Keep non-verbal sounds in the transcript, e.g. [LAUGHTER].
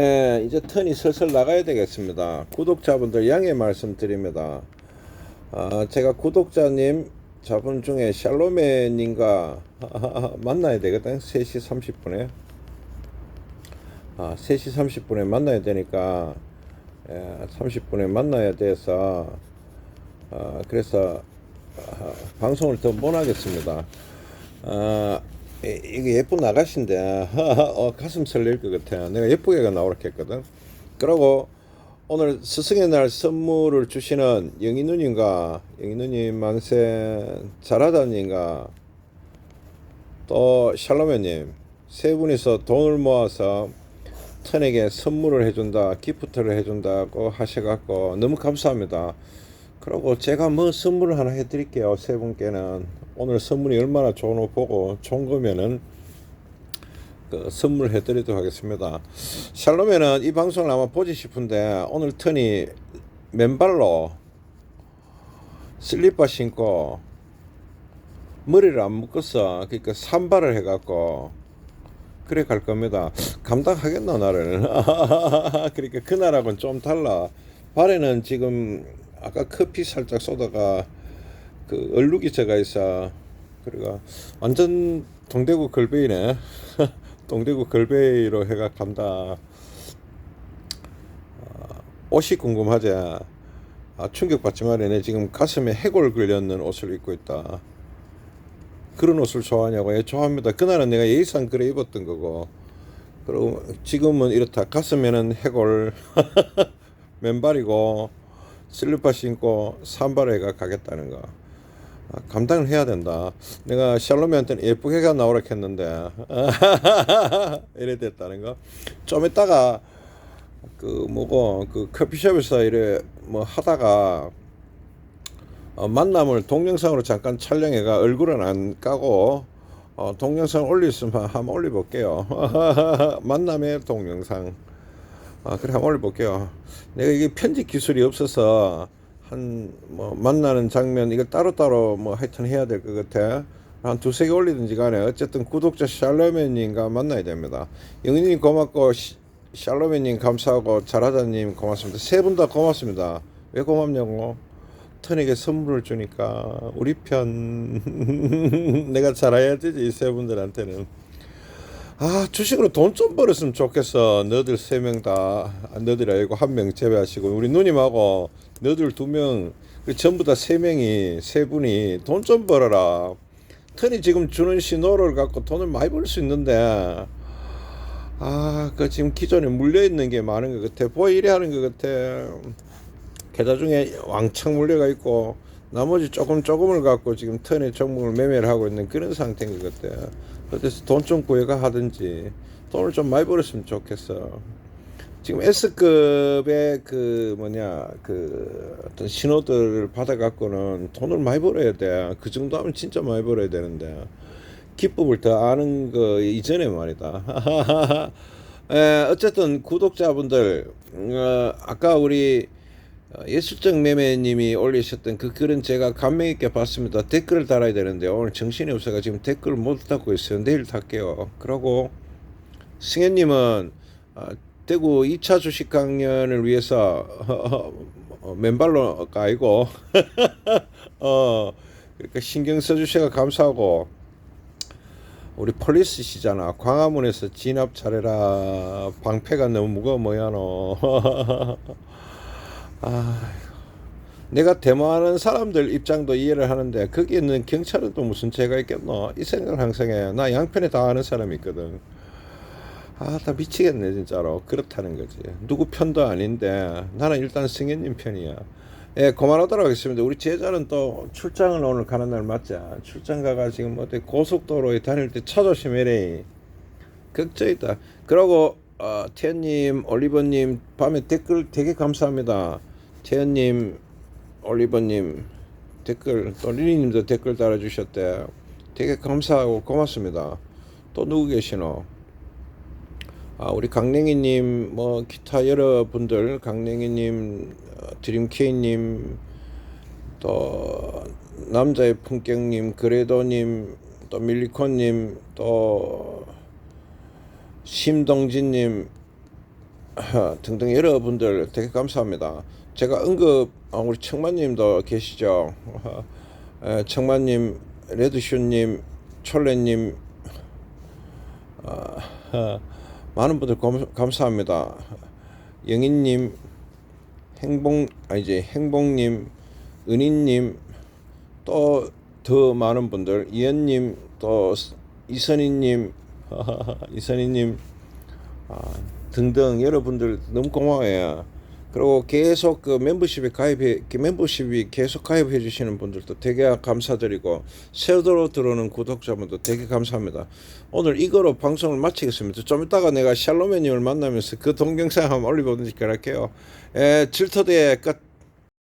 네, 이제 턴이 슬슬 나가야 되겠습니다. 구독자분들 양해 말씀드립니다. 아, 제가 구독자님 자분 중에 샬로메님과 [LAUGHS] 만나야 되거든. 3시 30분에. 아, 3시 30분에 만나야 되니까 예, 30분에 만나야 돼서 아, 그래서 아, 방송을 더 못 하겠습니다. 아, 이- 이게 예쁜 아가씨인데 [LAUGHS] 어, 가슴 설렐 것 같아. 내가 예쁘게가 나오라 했거든. 그러고 오늘 스승의 날 선물을 주시는 영희 누님과 영희 누님 만세 잘하다님과 또 샬로메님 세 분이서 돈을 모아서 턴에게 선물을 해준다, 기프트를 해준다고 하셔갖고 너무 감사합니다. 그리고 제가 뭐 선물을 하나 해드릴게요. 세 분께는 오늘 선물이 얼마나 좋은 거 보고 거면은 그 선물 해 드리도록 하겠습니다. 샬롬에는 이 방송을 아마 보지 싶은데 오늘 턴이 맨발로 슬리퍼 신고 머리를 안 묶었어. 그러니까 산발을 해갖고 그래 갈 겁니다. 감당하겠나 나를. [LAUGHS] 그러니까 그날하고는 좀 달라. 발에는 지금 아까 커피 살짝 쏟아가 그 얼룩이 제가 있어. 그래가 완전 동대구 걸베이네. [LAUGHS] 동대구 걸베이로 해가 간다. 아, 옷이 궁금하지. 아, 충격받지 말이네. 지금 가슴에 해골 걸렸는 옷을 입고 있다. 그런 옷을 좋아하냐고? 예, 좋아합니다. 그날은 내가 예의상 그래 입었던 거고. 그리고 지금은 이렇다. 가슴에는 해골, [LAUGHS] 맨발이고, 슬리퍼 신고 산발해가 가겠다는 거. 아, 감당을 해야 된다. 내가 샬롬이한테는 예쁘게가 나오라 했는데, [LAUGHS] 이래 됐다는 거. 좀 이따가, 그, 뭐고, 그 커피숍에서 이래 뭐 하다가, 어, 만남을 동영상으로 잠깐 촬영해가 얼굴은 안 까고 어, 동영상 수만 한번 올려볼게요. [LAUGHS] 만남의 동영상. 아, 그래 한번 올려볼게요. 내가 이게 편집 기술이 없어서 한 뭐 만나는 장면 이거 따로따로 뭐 하여튼 해야 될 것 같아. 한 두세 개 올리든지 간에 어쨌든 구독자 샬로맨님과 만나야 됩니다. 영희님 고맙고 시- 샬로맨님 감사하고 잘하다님 고맙습니다. 세 분 다 고맙습니다. 왜 고맙냐고? 턴에게 선물을 주니까 우리 편 [LAUGHS] 내가 잘해야 되지 이 세 분들한테는 아 주식으로 돈 좀 벌었으면 좋겠어. 너들 세 명 다. 너들이 아니고 한 명 제외하시고. 우리 누님하고 너들 두명 그 전부 다 세 명이 세 분이 돈 좀 벌어라. 턴이 지금 주는 신호를 갖고 돈을 많이 벌 수 있는데. 아 그 지금 기존에 물려 있는 게 많은 것 같아. 보이 이래 하는 것 같아. 계좌 중에 왕창 물려가 있고 나머지 조금 조금을 갖고 지금 턴에 종목을 매매를 하고 있는 그런 상태인 것 같아. 그래서 돈 좀 구해가 하든지 돈을 좀 많이 벌었으면 좋겠어. 지금 S급의 그 뭐냐 그 어떤 신호들을 받아 갖고는 돈을 많이 벌어야 돼. 그 정도 하면 진짜 많이 벌어야 되는데 기법을 더 아는 거 이전에 말이다. [LAUGHS] 에, 어쨌든 구독자분들 어, 아까 우리 어, 예술적 매매님이 올리셨던 그 글은 제가 감명 있게 봤습니다. 댓글을 달아야 되는데 오늘 정신이 없어가 지금 댓글을 못 달고 있어요. 내일 달게요. 그러고 승현님은 어, 대구 2차 주식 강연을 위해서 어, 맨발로가 아니고 [LAUGHS] 어 그러니까 신경 써주셔서 감사하고 우리 폴리스시잖아. 광화문에서 진압 잘해라. 방패가 너무 무거워 뭐야 너. [LAUGHS] 아, 내가 데모하는 사람들 입장도 이해를 하는데 거기 있는 경찰은 또 무슨 죄가 있겠노? 이 생각을 항상 해. 나 양편에 다 아는 사람이 있거든. 아, 다 미치겠네 진짜로. 그렇다는 거지. 누구 편도 아닌데 나는 일단 승현님 편이야. 예, 그만하도록 하겠습니다. 우리 제자는 또 출장을 오늘 가는 날 맞자. 출장 가가 지금 어디 고속도로에 다닐 때 차 조심해래. 걱정이다. 그러고 어, 태연님, 올리버님 밤에 댓글 되게 감사합니다. 태연님, 올리버님 댓글 또 리리님도 댓글 달아주셨대. 되게 감사하고 고맙습니다. 또 누구 계시노? 아, 우리 강냉이님, 뭐 기타 여러분들, 강냉이님, 어, 드림케이님, 또 남자의 품격님, 그래도님, 또 밀리콘님, 또 심동진님, 하, 등등 여러분들 되게 감사합니다. 제가 언급 아, 우리 청만님도 계시죠. [LAUGHS] 에, 청만님, 레드슈님, 촐레님 아, 하, 많은 분들 감, 감사합니다. 영인님, 행복 아니지 행복님, 은희님 또 더 많은 분들 이현님 또 이선희님 [LAUGHS] 이선희님 아, 등등 여러분들 너무 고마워요. 그리고 계속 그 멤버십에 가입해 그 멤버십이 계속 가입해 주시는 분들도 되게 감사드리고 새로 들어오는 구독자분도 되게 감사합니다. 오늘 이거로 방송을 마치겠습니다. 좀 이따가 내가 샬로메님을 만나면서 그 동영상 한번 올려보든지 그럴게요. 에, 질터대의 끝.